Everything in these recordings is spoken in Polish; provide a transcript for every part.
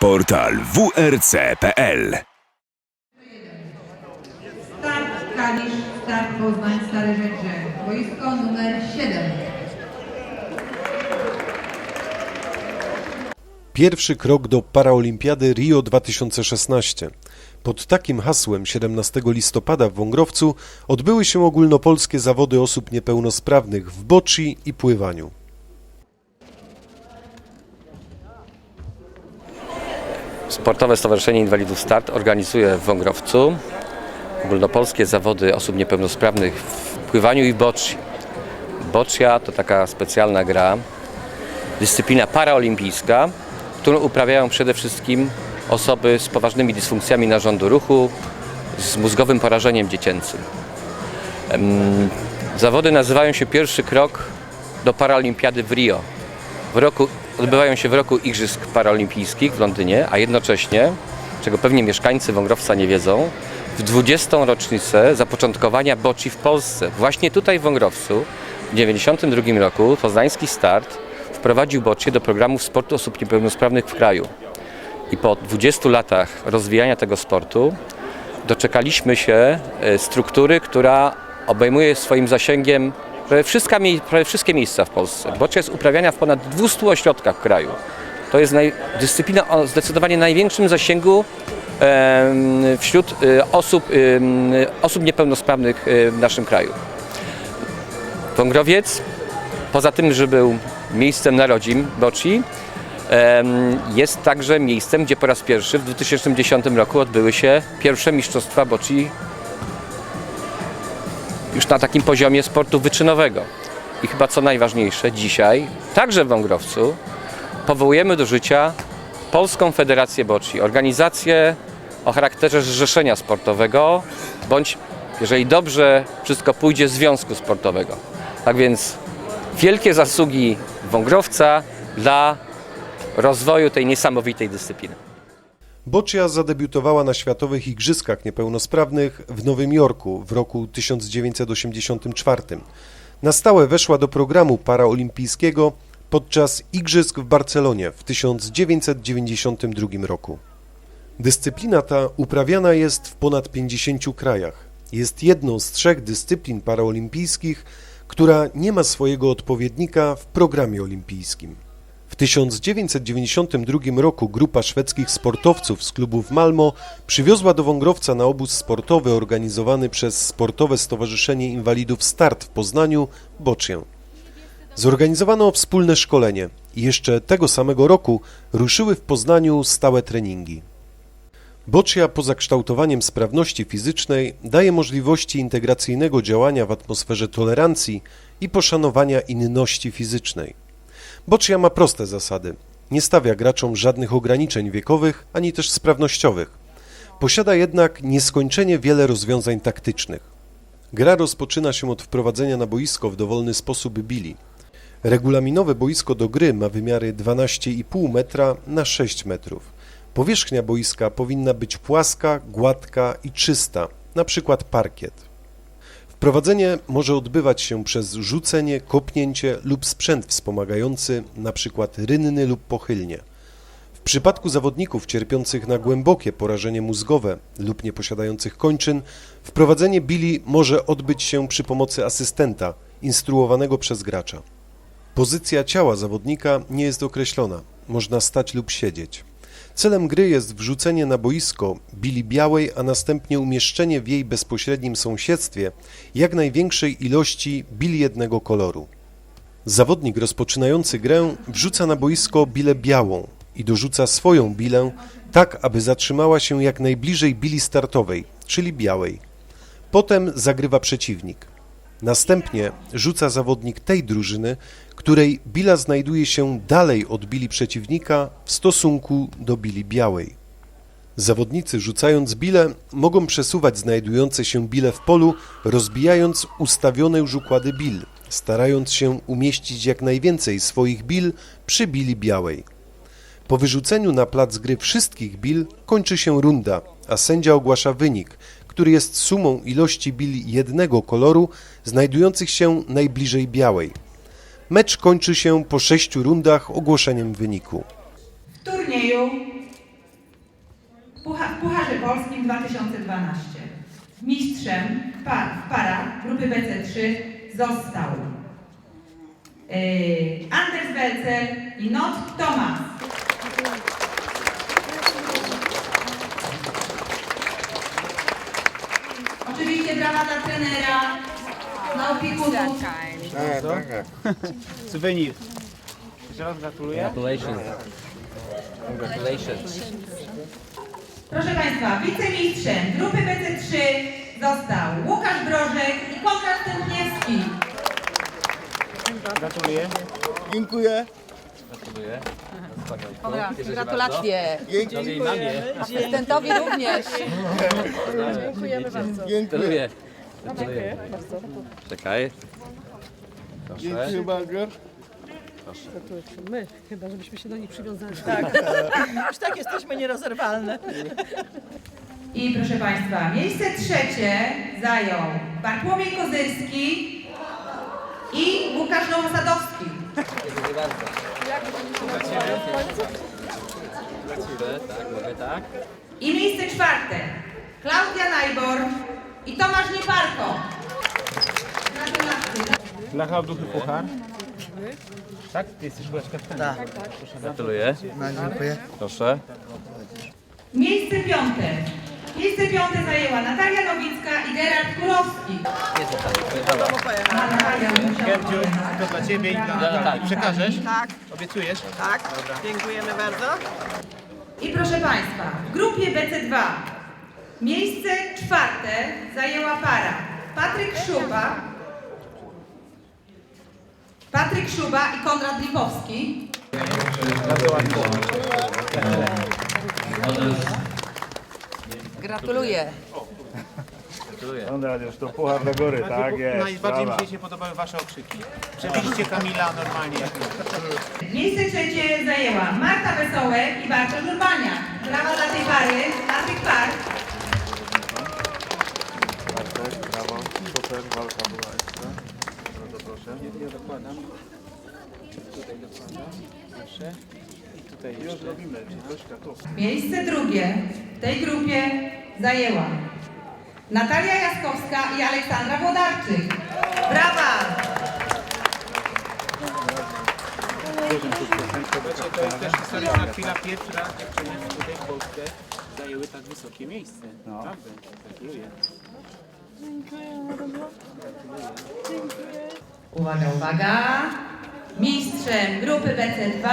Portal wrc.pl Start Kalisz, start Poznań, Stare Rzeczy. Boisko numer 7. Pierwszy krok do Paraolimpiady Rio 2016. Pod takim hasłem 17 listopada w Wągrowcu odbyły się ogólnopolskie zawody osób niepełnosprawnych w boczi i pływaniu. Sportowe Stowarzyszenie Inwalidów Start organizuje w Wągrowcu ogólnopolskie zawody osób niepełnosprawnych w pływaniu i bocci. Boccia to taka specjalna gra, dyscyplina paraolimpijska, którą uprawiają przede wszystkim osoby z poważnymi dysfunkcjami narządu ruchu, z mózgowym porażeniem dziecięcym. Zawody nazywają się Pierwszy krok do Paralimpiady w Rio. W roku, odbywają się w roku Igrzysk Paraolimpijskich w Londynie, a jednocześnie, czego pewnie mieszkańcy Wągrowca nie wiedzą, w 20. rocznicę zapoczątkowania bocci w Polsce. Właśnie tutaj w Wągrowcu w 1992 roku poznański start wprowadził boccie do programu sportu osób niepełnosprawnych w kraju. I po 20 latach rozwijania tego sportu doczekaliśmy się e, struktury, która obejmuje swoim zasięgiem prawie, wszystkie, prawie wszystkie miejsca w Polsce. Boccia jest uprawiana w ponad 200 ośrodkach kraju. To jest naj, dyscyplina o zdecydowanie największym zasięgu em, wśród e, osób, em, osób niepełnosprawnych e, w naszym kraju. Wągrowiec, poza tym, że był miejscem narodzin Bocci, jest także miejscem, gdzie po raz pierwszy w 2010 roku odbyły się pierwsze mistrzostwa Bocci już na takim poziomie sportu wyczynowego. I chyba co najważniejsze, dzisiaj, także w Wągrowcu, powołujemy do życia Polską Federację Bocci, organizację o charakterze zrzeszenia sportowego, bądź, jeżeli dobrze wszystko pójdzie, związku sportowego. Tak więc wielkie zasługi Wągrowca dla rozwoju tej niesamowitej dyscypliny. Boccia zadebiutowała na Światowych Igrzyskach Niepełnosprawnych w Nowym Jorku w roku 1984. Na stałe weszła do programu paraolimpijskiego podczas Igrzysk w Barcelonie w 1992 roku. Dyscyplina ta uprawiana jest w ponad 50 krajach. Jest jedną z trzech dyscyplin paraolimpijskich, która nie ma swojego odpowiednika w programie olimpijskim. W 1992 roku grupa szwedzkich sportowców z klubów Malmo przywiozła do Wągrowca na obóz sportowy organizowany przez Sportowe Stowarzyszenie Inwalidów Start w Poznaniu Boczię. Zorganizowano wspólne szkolenie i jeszcze tego samego roku ruszyły w Poznaniu stałe treningi. Boccia poza kształtowaniem sprawności fizycznej daje możliwości integracyjnego działania w atmosferze tolerancji i poszanowania inności fizycznej. Boccia ma proste zasady. Nie stawia graczom żadnych ograniczeń wiekowych ani też sprawnościowych. Posiada jednak nieskończenie wiele rozwiązań taktycznych. Gra rozpoczyna się od wprowadzenia na boisko w dowolny sposób bili. Regulaminowe boisko do gry ma wymiary 12,5 metra na 6 metrów. Powierzchnia boiska powinna być płaska, gładka i czysta, na przykład parkiet. Wprowadzenie może odbywać się przez rzucenie, kopnięcie lub sprzęt wspomagający, np. rynny lub pochylnie. W przypadku zawodników cierpiących na głębokie porażenie mózgowe lub nieposiadających kończyn, wprowadzenie bili może odbyć się przy pomocy asystenta, instruowanego przez gracza. Pozycja ciała zawodnika nie jest określona, można stać lub siedzieć. Celem gry jest wrzucenie na boisko bili białej, a następnie umieszczenie w jej bezpośrednim sąsiedztwie jak największej ilości bili jednego koloru. Zawodnik rozpoczynający grę wrzuca na boisko bilę białą i dorzuca swoją bilę tak, aby zatrzymała się jak najbliżej bili startowej, czyli białej. Potem zagrywa przeciwnik. Następnie rzuca zawodnik tej drużyny, której bila znajduje się dalej od bili przeciwnika w stosunku do bili białej. Zawodnicy rzucając bile mogą przesuwać znajdujące się bile w polu, rozbijając ustawione już układy bil, starając się umieścić jak najwięcej swoich bil przy bili białej. Po wyrzuceniu na plac gry wszystkich bil kończy się runda, a sędzia ogłasza wynik, który jest sumą ilości bil jednego koloru znajdujących się najbliżej białej. Mecz kończy się po sześciu rundach ogłoszeniem wyniku. W turnieju Pucha, Pucharze Polskim 2012. Mistrzem par, w parach grupy BC3 został yy, Anders Welzel i Not Thomas. Dla trenera, dla opiekunów. Suwenir. Jeszcze raz gratuluję. Congratulations. Congratulations. Proszę Państwa, wicemistrzem grupy BC3 został Łukasz Brożek i Konrad Tętniewski. Gratuluję. Dziękuję. Gratuluję. Dobra, gratulacje. Dziękuję. mamie. Asystentowi również. Gratuluję. Gratuluję. Czekaj. Proszę. bardzo. My, chyba żebyśmy się do nich przywiązali. Już tak jesteśmy nierozerwalne. I proszę Państwa, miejsce trzecie zajął Bartłomiej Kozyrski i Łukasz Nowosadowski. Dziękuję bardzo. Właściwe, tak, mogę tak. I miejsce czwarte Klaudia Najbor i Tomasz Nieparko. Gratulacje. Blacha Duchy Puchar. Tak? Ty jesteś chyba kapitanem. Tak. Gratuluję. Dziękuję. Proszę. Miejsce piąte. Miejsce piąte zajęła Natalia Nowicka i Gerard Kurowski. Natalia musiała Gerdziu, pojechać. to dla Ciebie i dla Natalii. Przekażesz? Tak, Obiecujesz? tak. Dziękujemy bardzo. I proszę Państwa, w grupie BC2 miejsce czwarte zajęła para Patryk Szuba, Patryk Szuba i Konrad Lipowski. Gratuluję. Gratuluję. Konrad, już to puchar do góry, tak jest. Najbardziej brawa. mi się podobały Wasze okrzyki. Przebiliście Kamila normalnie. Miejsce trzecie zajęła Marta Wesołek i Bartosz Urbaniak. Brawa dla tej pary, dla tych par. Bartek, brawo, super, walka była ekstra. Bardzo proszę. Ja dokładam. Tutaj dokładam. Proszę. I tutaj Już jeszcze. robimy, czy. Miejsce drugie w tej grupie zajęła Natalia Jaskowska i Aleksandra Włodarczyk. Brawa! Słuchajcie, to jest też historyczna chwila. Pierwszy raz dziewczyny tutaj w Polsce zajęły tak wysokie miejsce. Naprawdę. Gratuluję. Uwaga, uwaga. Mistrzem grupy BC2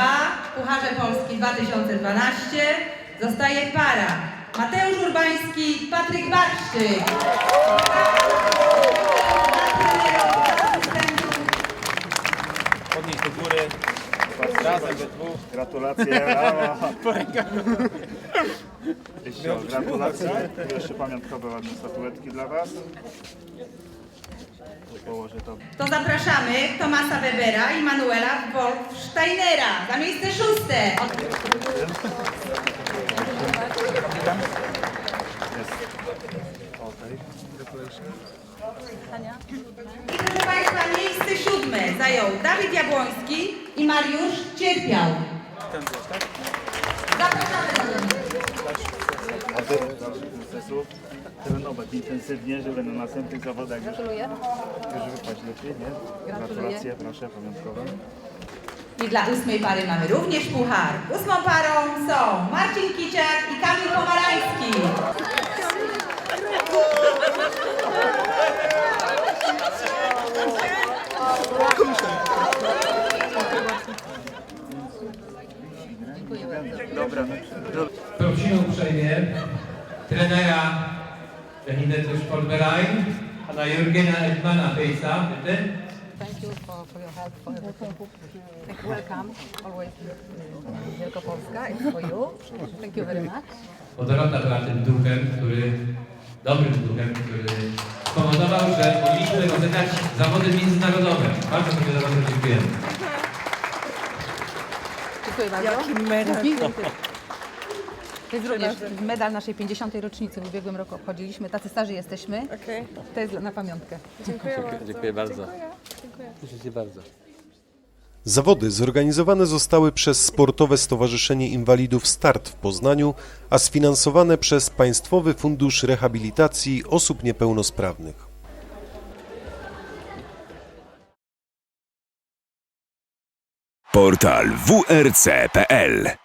w Pucharze Polski 2012 zostaje para Mateusz Urbański i Patryk Barszczyk. Podnieść do góry. Razem we dwóch. Gratulacje, brawo. Gratulacje. Tu jeszcze pamiątkowe ładne statuetki dla Was. To. Zapraszamy Tomasa Webera i Manuela Wolfsteinera za miejsce szóste. I proszę Państwa, miejsce siódme zajął Dawid Jabłoński i Mariusz Cierpiał. Zapraszamy do. Trenować intensywnie, żeby na następnych zawodach już, Gratuluję. już wypaść lepiej, nie? Gratulacje, proszę, pamiątkowe. I dla ósmej pary mamy również puchar. Ósmą parą są Marcin Kiciak i Kamil Pomarański. Prosimy uprzejmie trenera Behinety Sportverein, pana Jurgena Edmana Fejsa, bitte. Thank you for, for your help, for everything. Thank you. Welcome. Always uh, Wielkopolska is for you. Thank you very much. Bo Dorota była tym duchem, który, dobrym duchem, który spowodował, że mogliśmy rozegrać zawody międzynarodowe. Bardzo sobie za to dziękujemy. Dziękuję bardzo. Jaki medal. To jest również medal naszej 50. rocznicy. W ubiegłym roku obchodziliśmy. Tacy starzy jesteśmy. To jest na pamiątkę. Dziękuję bardzo. Dziękuję bardzo. Dziękuję. Dziękuję. Bardzo. Zawody zorganizowane zostały przez Sportowe Stowarzyszenie Inwalidów Start w Poznaniu, a sfinansowane przez Państwowy Fundusz Rehabilitacji Osób Niepełnosprawnych. Portal wrc.pl